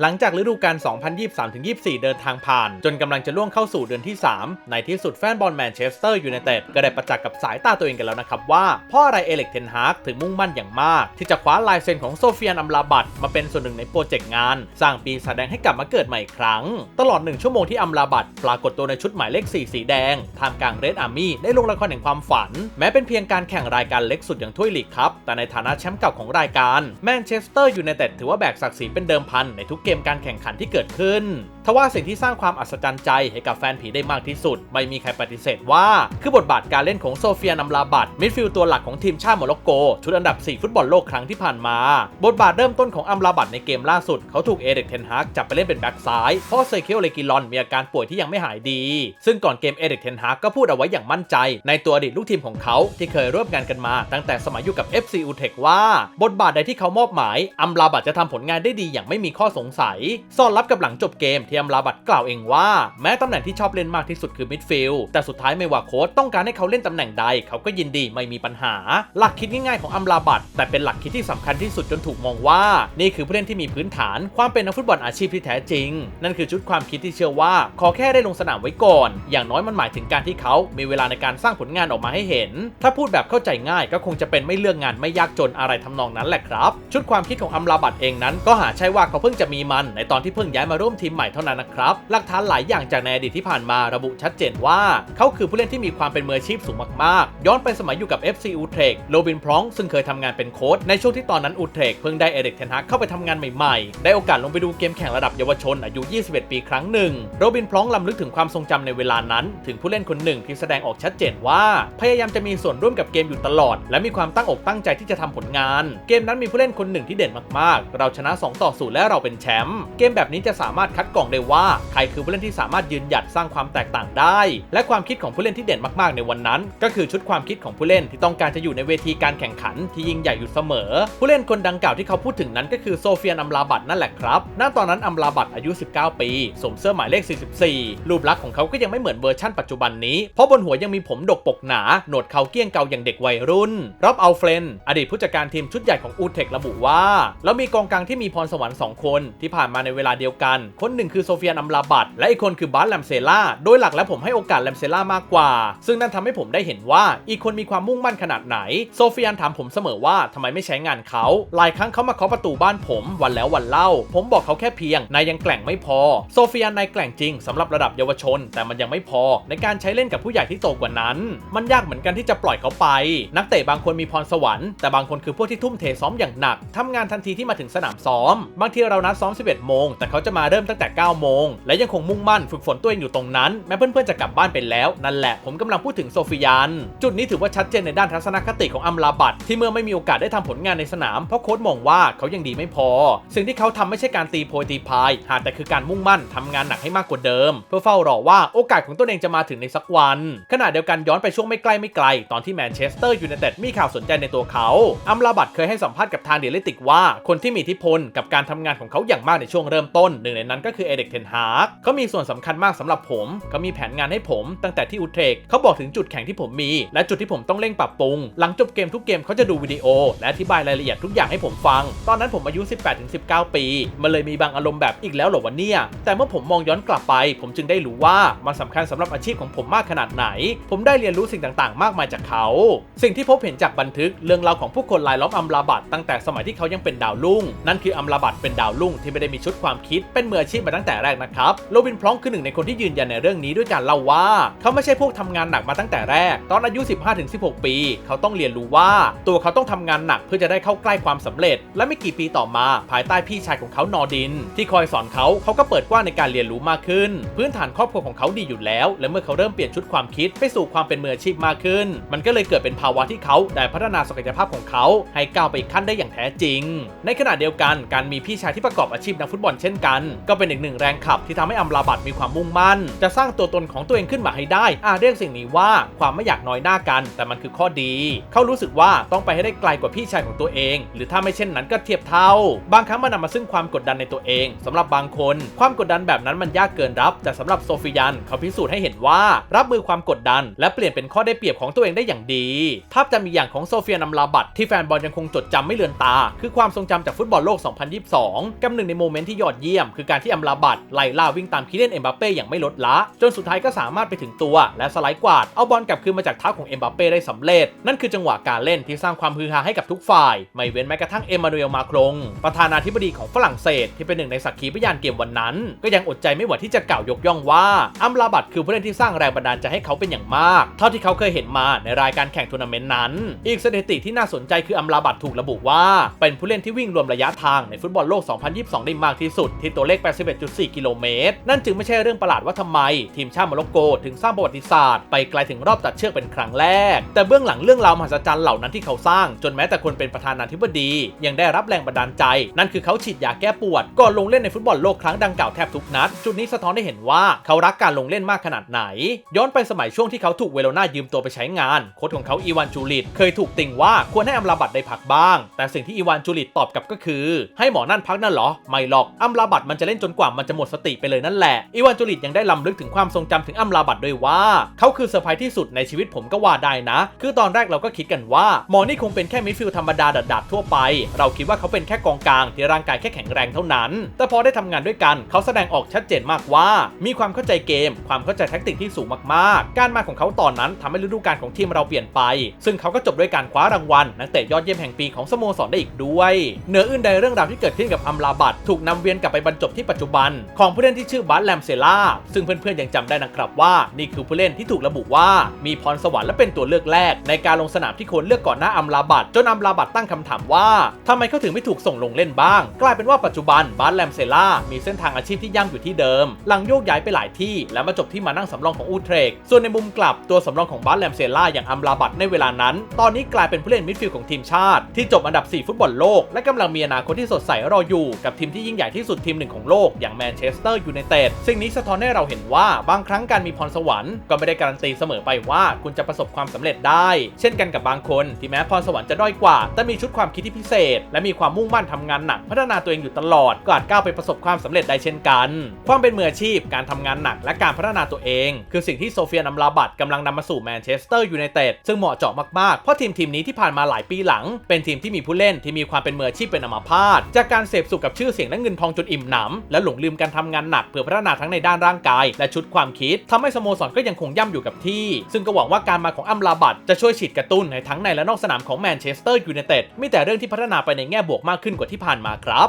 หลังจากฤดูกาล 2023-24 เดินทางผ่าน จนกำลังจะล่วงเข้าสู่เดือนที่ 3 ในที่สุดแฟนบอลแมนเชสเตอร์ยูไนเต็ดก็ได้ประจักษ์กับสายตาตัวเองกันแล้วนะครับว่าพราะอะไรเอเล็กเทนฮากถึงมุ่งมั่นอย่างมาก ที่จะคว้าลายเซ็นของโซเฟียนอัมลาบัตมาเป็นส่วนหนึ่งในโปรเจกต์งาน สร้างปีศาจแดงให้กลับมาเกิดใหม่อีกครั้ง ตลอดหนึ่งชั่วโมงที่อัมลาบัตปรากฏตัวในชุดหมายเลข 4 สีแดงท่ามกลางเรดอาร์มี่ได้ลงละครแห่งความฝัน แม้เป็นเพียงการแข่งรายการเล็กสุดอย่างถ้วยลีกครับแต่ในฐานะแชมป์เก่าของรายการแมนเชสเตอร์ยูไนเต็ดถือว่าแบกศักดิ์ศรีเป็นเดิมพันในทุกเกมการแข่งขันที่เกิดขึ้นทว่าสิ่งที่สร้างความอัศจรรย์ใจให้กับแฟนผีได้มากที่สุด ไม่มีใครปฏิเสธว่า คือบทบาทการเล่นของโซเฟียนัมลาบัตมิดฟิลด์ตัวหลักของทีมชาติโมร็อกโก ชุดอันดับ 4 ฟุตบอลโลกครั้งที่ผ่านมา บทบาทเริ่มต้นของอัมลาบัตในเกมล่าสุด เขาถูกเอเด็กเทนฮากจับไปเล่นเป็นแบ็กซ้าย เพราะเซเคิลเลกิลอนมีอาการป่วยที่ยังไม่หายดี ซึ่งก่อนเกมเอเด็กเทนฮากก็พูดเอาไว้อย่างมั่นใจ ในตัวอดีตลูกทีมของเขาที่เคยร่วมงานกันมา ตั้งแต่สมัยอยู่กับ FC u t e c ว่า บทบาทใดที่เขามอบหมายอัมลาบัตจะทำผลงานได้ดีอย่างไม่มีข้อสงสัยสอดรับกับหลังจบเกมที่อัมลาบัตกล่าวเองว่า แม้ตำแหน่งที่ชอบเล่นมากที่สุดคือมิดฟิลด์แต่สุดท้ายไม่ว่าโค้ชต้องการให้เขาเล่นตำแหน่งใด เขาก็ยินดีไม่มีปัญหา หลักคิดง่ายๆของอัมลาบัตแต่เป็นหลักคิดที่สำคัญที่สุดจนถูกมองว่า นี่คือผู้เล่นที่มีพื้นฐานความเป็นนักฟุตบอลอาชีพที่แท้จริง นั่นคือชุดความคิดที่เชื่อว่า ขอแค่ได้ลงสนามไว้ก่อน อย่างน้อยมันหมายถึงการที่เขามีเวลาในการสร้างผลงานออกมาให้เห็น ถ้าพูดแบบเข้าใจง่ายก็คงจะเป็นไม่เลือกงานไม่ยากจนอะไรทำนองนั้นแหละครับ ชุดความคิดของอัมลาบัตเองนั้นก็หาใช่ว่าเขาเพิ่งจะมีมันในตอนที่เพิ่งย้ายมาร่วมทีมใหม่เท่านั้นนะครับ หลักฐานหลายอย่างจากในอดีตที่ผ่านมาระบุชัดเจนว่า เขาคือผู้เล่นที่มีความเป็นมืออาชีพสูงมากๆ ย้อนไปสมัยอยู่กับ FC u t r e c h โรบินพร้องซึ่งเคยทำงานเป็นโค้ชในช่วงที่ตอนนั้นอูเทรกเพิ่งได้เอเด็กเทนฮากเข้าไปทำงานใหม่ๆ ได้โอกาสลงไปดูเกมแข่งระดับเยาวชนอายุ 21 ปีครั้งหนึ่งโรบินพร้องลำลึกถึงความทรงจำในเวลานั้น ถึงผู้เล่นคนหนึ่งที่แสดงออกชัดเจนว่า พยายามจะมีส่วนร่วมกับเกมอยู่ตลอด และมีความตั้งอกตั้งใจที่จะทำผลงาน เกมนั้นมีผู้เล่นคนหนึ่งที่เด่นมากๆ เราชนะ 2 ต่อ0และเราเป็นแชมป์เกมแบบนี้จะสามารถคัดกรองได้ว่าใครคือผู้เล่นที่สามารถยืนหยัดสร้างความแตกต่างได้ และความคิดของผู้เล่นที่เด่นมากๆในวันนั้น ก็คือชุดความคิดของผู้เล่นที่ต้องการจะอยู่ในเวทีการแข่งขันที่ยิ่งใหญ่อยู่เสมอ ผู้เล่นคนดังกล่าวที่เขาพูดถึงนั้นก็คือโซเฟียนอัมลาบัตนั่นแหละครับณตอนนั้นอัมลาบัตอายุ 19 ปีสวมเสื้อหมายเลข 44 รูปลักษณ์ของเขาก็ยังไม่เหมือนเวอร์ชั่นปัจจุบันนี้ เพราะบนหัวยังมีผมดกปกหนา หนวดเขาเกี้ยงเกาอย่างเด็กวัยรุ่น รับเอาเฟรน อดีตผู้จัดการทีมชุดใหญ่ของอูเทคระบุว่า แล้วมีกองกลางที่มีพรสวรรค์2คนที่ผ่านมาในเวลาเดียวกัน คนหนึ่งคือโซเฟียนอัมลาบัตและอีกคนคือบาสแลมเซล่าโดยหลักแล้วผมให้โอกาสแลมเซล่ามากกว่า ซึ่งนั่นทำให้ผมได้เห็นว่าอีกคนมีความมุ่งมั่นขนาดไหน โซเฟียนถามผมเสมอว่าทำไมไม่ใช้งานเขาหลายครั้งเขามาเคาะประตูบ้านผมวันแล้ววันเล่า ผมบอกเขาแค่เพียงนายยังแกล่งไม่พอ โซเฟียนนายแกล่งจริงสำหรับระดับเยาวชน แต่มันยังไม่พอ ในการใช้เล่นกับผู้ใหญ่ที่โตกว่านั้น มันยากเหมือนกันที่จะปล่อยเขาไป นักเตะบางคนมีพรสวรรค์แต่บางคนคือพวกที่ทุ่มเทซ้อมอย่างหนักทำงานทันทีที่มาถึงสนามซ้อม บางทีเรานัดซ้อม 11 โมง แต่เขาจะมาเริ่มตั้งแต่9โมง และยังคงมุ่งมั่นฝึกฝนตัวเองอยู่ตรงนั้น แม้เพื่อนๆจะกลับบ้านไปแล้ว นั่นแหละผมกำลังพูดถึงโซฟิยานจุดนี้ถือว่าชัดเจนในด้านทัศนคติของอัมลาบัตที่เมื่อไม่มีโอกาสได้ทำผลงานในสนามเพราะโค้ชมองว่าเขายังดีไม่พอ สิ่งที่เขาทำไม่ใช่การตีโพยตีพายหากแต่คือการมุ่งมั่นทำงานหนักให้มากกว่าเดิม เพื่อเฝ้ารอว่าโอกาสของตัวเองจะมาถึงในสักวันขณะเดียวกันย้อนไปช่วงไม่ใกล้ไม่ไกล ตอนที่แมนเชสเตอร์ยูไนเต็ดมีข่าวสนใจในตัวเขาอัมลาบัตเคยให้สัมภาษณ์กับทางเดลิติกว่า คนที่มีอิทธิพลกับการทำงานของเขาอย่างมากในช่วงเริ่มต้นหนึ่งในนั้นก็คือเอเดเด็กเทนฮากเขามีส่วนสำคัญมากสำหรับผมเขามีแผนงานให้ผมตั้งแต่ที่อุเทกเขาบอกถึงจุดแข็งที่ผมมี และจุดที่ผมต้องเร่งปรับปรุง หลังจบเกมทุกเกมเขาจะดูวิดีโอ และอธิบายรายละเอียดทุกอย่างให้ผมฟัง ตอนนั้นผมอายุ 18-19 ปี มันเลยมีบางอารมณ์แบบอีกแล้วหรอวะเนี่ย แต่เมื่อผมมองย้อนกลับไป ผมจึงได้รู้ว่ามันสำคัญสำหรับอาชีพของผมมากขนาดไหน ผมได้เรียนรู้สิ่งต่างๆ มากมายจากเขา สิ่งที่พบเห็นจากบันทึกเรื่องราวของผู้คนรายล้อมอัมลาบัตตั้งแต่สมัยที่เขายังเป็นดาวรุ่ง นั่นคืออัมลาบัตเป็นดาวรุ่งที่ไม่ได้มีชุดความคิดเป็นมืออาชีพมาตั้งแต่แรกนะครับโรบินพร้องคือหนึ่งในคนที่ยืนยันในเรื่องนี้ด้วยการเล่าว่า เขาไม่ใช่พวกทำงานหนักมาตั้งแต่แรก ตอนอายุ 15-16 ปี เขาต้องเรียนรู้ว่า ตัวเขาต้องทำงานหนักเพื่อจะได้เข้าใกล้ความสำเร็จ และไม่กี่ปีต่อมา ภายใต้พี่ชายของเขานอดิน ที่คอยสอนเขาเขาก็เปิดกว้างในการเรียนรู้มากขึ้น พื้นฐานครอบครัวของเขาดีอยู่แล้ว และเมื่อเขาเริ่มเปลี่ยนชุดความคิดไปสู่ความเป็นมืออาชีพมากขึ้น มันก็เลยเกิดเป็นภาวะที่เขาได้พัฒนาศักยภาพของเขา ให้ก้าวไปอีกขั้นได้อย่างแท้จริง ในขณะเดียวกันการมีพี่ชายที่ประกอบอาชีพนักฟุตบอลเช่นกัน ก็เป็นอีกหนึ่งนึ่งแรงขับที่ทำให้อัมราบัตมีความมุ่งมั่น จะสร้างตัวตนของตัวเองขึ้นมาให้ได้ อาเรียกสิ่งนี้ว่าความไม่อยากน้อยหน้ากัน แต่มันคือข้อดี เขารู้สึกว่าต้องไปให้ได้ไกลกว่าพี่ชายของตัวเอง หรือถ้าไม่เช่นนั้นก็เทียบเท่า บางครั้งมันนำมาซึ่งความกดดันในตัวเองสำหรับบางคน ความกดดันแบบนั้นมันยากเกินรับ แต่สำหรับโซฟิยันเขาพิสูจน์ให้เห็นว่ารับมือความกดดัน และเปลี่ยนเป็นข้อได้เปรียบของตัวเองได้อย่างดีภาพจำอีกอย่างของโซเฟียนัมลาบัตที่แฟนบอลยังคงจดจำไม่เลือนตา คือความทรงจำจากฟุตบอลโลก 2022 กับหนึ่งในโมเมนต์ที่ยอดเยี่ยมคือการที่อัมลาบัตไล่ล่าวิ่งตามคิเลนเอ็มบัปเป้อย่างไม่ลดละ จนสุดท้ายก็สามารถไปถึงตัว และสไลด์กวาดเอาบอลกลับคืนมาจากเท้าของเอ็มบัปเป้ได้สำเร็จ นั่นคือจังหวะการเล่นที่สร้างความฮือฮาให้กับทุกฝ่าย ไม่เว้นแม้กระทั่งเอ็มมานูเอลมาครงประธานาธิบดีของฝรั่งเศส ที่เป็นหนึ่งในสักขีพยานเกมวันนั้น ก็ยังอดใจไม่ไหวที่จะกล่าวยกย่องว่าอัมลาบัตคือผู้เล่นที่สร้างแรงบันดาลใจให้เขาเป็นอย่างมาก เท่าที่เขาเคยเห็นมาในรายการแข่งทัวร์นาเมนต์นั้น อีกสถิติที่น่าสนใจคืออัมลาบัตถูกระบุว่า เป็นผู้เล่นที่วิ่งรวมระยะทางในฟุตบอลโลก 2022 ได้มากที่สุดที่ตัวเลข4 กิโลเมตร นั่นจึงไม่ใช่เรื่องประหลาดว่าทำไม ทีมชาติโมร็อกโกถึงสร้างประวัติศาสตร์ไปไกลถึงรอบตัดเชือกเป็นครั้งแรก แต่เบื้องหลังเรื่องราวมหัศจรรย์เหล่านั้นที่เขาสร้าง จนแม้แต่คนเป็นประธานาธิบดี ยังได้รับแรงบันดาลใจ นั่นคือเขาฉีดยาแก้ปวดก่อนลงเล่นในฟุตบอลโลกครั้งดังกล่าวแทบทุกนัด จุดนี้สะท้อนให้เห็นว่าเขารักการลงเล่นมากขนาดไหน ย้อนไปสมัยช่วงที่เขาถูกเวโรนายืมตัวไปใช้งานโค้ชของเขาอีวานจูลิตเคยถูกติ่งว่าควรให้อัมราบัตได้พักบ้าง แต่สิ่งที่อีวานจูลิตตอบกลับก็คือ ให้หมอนั่นพักนั่นเหรอไม่หรอกอัมราบัตมันจะเล่นจนกว่ามันจะหมดสติไปเลยนั่นแหละ อีวานจูลิตยังได้ลำลึกถึงความทรงจำถึงอัมราบัตด้วยว่า เขาคือเซอร์ไพรส์ที่สุดในชีวิตผมก็ว่าได้นะ คือตอนแรกเราก็คิดกันว่าหมอนี่คงเป็นแค่มิดฟิลด์ธรรมดาดัดๆทั่วไป เราคิดว่าเขาเป็นแค่กองกลางที่ร่างกายแค่แข็งแรงเท่านั้น แต่พอได้ทำงานด้วยกันเขาแสดงออกชัดเจนมากว่า มีความเข้าใจเกม ความเข้าใจแท็กติกที่สูงมากๆ การมาของเขาตอนนั้นทำให้ฤดูกาลของทีมเราเปลี่ยนไป ซึ่งเขาก็จบด้วยการคว้ารางวัลนักเตะยอดเยี่ยมแห่งปีของสโมสรได้อีกด้วย เหนืออื่นใดเรื่องราวที่เกิดขึ้นกับอัมลาบัตถูกนำเวียนกลับไปบรรจบที่ปัจจุบันของผู้เล่นที่ชื่อบัตแลมเซล่าซึ่งเพื่อนๆยังจำได้นะครับว่านี่คือผู้เล่นที่ถูกระบุว่ามีพรสวรรค์และเป็นตัวเลือกแรก ในการลงสนามที่คนเลือกก่อนหน้าอัมลาบัตจนอัมลาบัตตั้งคำถามว่าทำไมเขาถึงไม่ถูกส่งลงเล่นบ้าง กลายเป็นว่าปัจจุบันบัตแลมเซล่ามีเส้นทางอาชีพที่ย่ำอยู่ที่เดิม หลังโยกย้ายไปหลายที่ และมาจบที่มานั่งสำรองของอูเทรกส่วนในมุมกลับตัวสำรองของบัตแลมเซล่าอย่างอัมลาบัตในเวลานั้น ตอนนี้กลายเป็นผู้เล่นมิดฟิลด์ของทีมชาติ ที่จบอันดับ 4 ฟุตบอลโลก และกำลังมีอนาคตที่สดใสรออยู่กับทีมที่ยิ่งใหญ่ที่สุดทีมหนึ่งของโลกอย่างแมนเชสเตอร์ยูไนเต็ดสิ่งนี้สะท้อนให้เราเห็นว่าบางครั้งการมีพรสวรรค์ก็ไม่ได้การันตีเสมอไปว่าคุณจะประสบความสำเร็จได้ เช่นกันกับบางคนที่แม้พรสวรรค์จะด้อยกว่า แต่มีชุดความคิดที่พิเศษ และมีความมุ่งมั่นทำงานหนักพัฒนาตัวเองอยู่ตลอดก็อาจก้าวไปประสบความสำเร็จได้เช่นกัน ความเป็นมืออาชีพการทำงานหนักและการพัฒนาตัวเอง คือสิ่งที่โซเฟียนัมลาบัตกำลังนำมาสู่แมนเชสเตอร์ยูไนเต็ดซึ่งเหมาะเจาะมากๆเพราะทีมทีมนี้ที่ผ่านมาหลายปีหลัง เป็นทีมที่มีผู้เล่นที่มีความเป็นมืออาชีพเป็นอัมพาตจากการเสพสุขกับชื่อเสียงและเงินทองจนอิ่มหนำและหลงลืมการทำงานหนักเพื่อพัฒนาทั้งในด้านร่างกาย และชุดความคิดทำให้สโมสรก็ยังคงย่ำอยู่กับที่ ซึ่งก็หวังว่าการมาของอัมลาบัตจะช่วยฉีดกระตุ้นในทั้งในและนอกสนามของแมนเชสเตอร์ยูไนเต็ดมีแต่เรื่องที่พัฒนาไปในแง่บวกมากขึ้นกว่าที่ผ่านมาครับ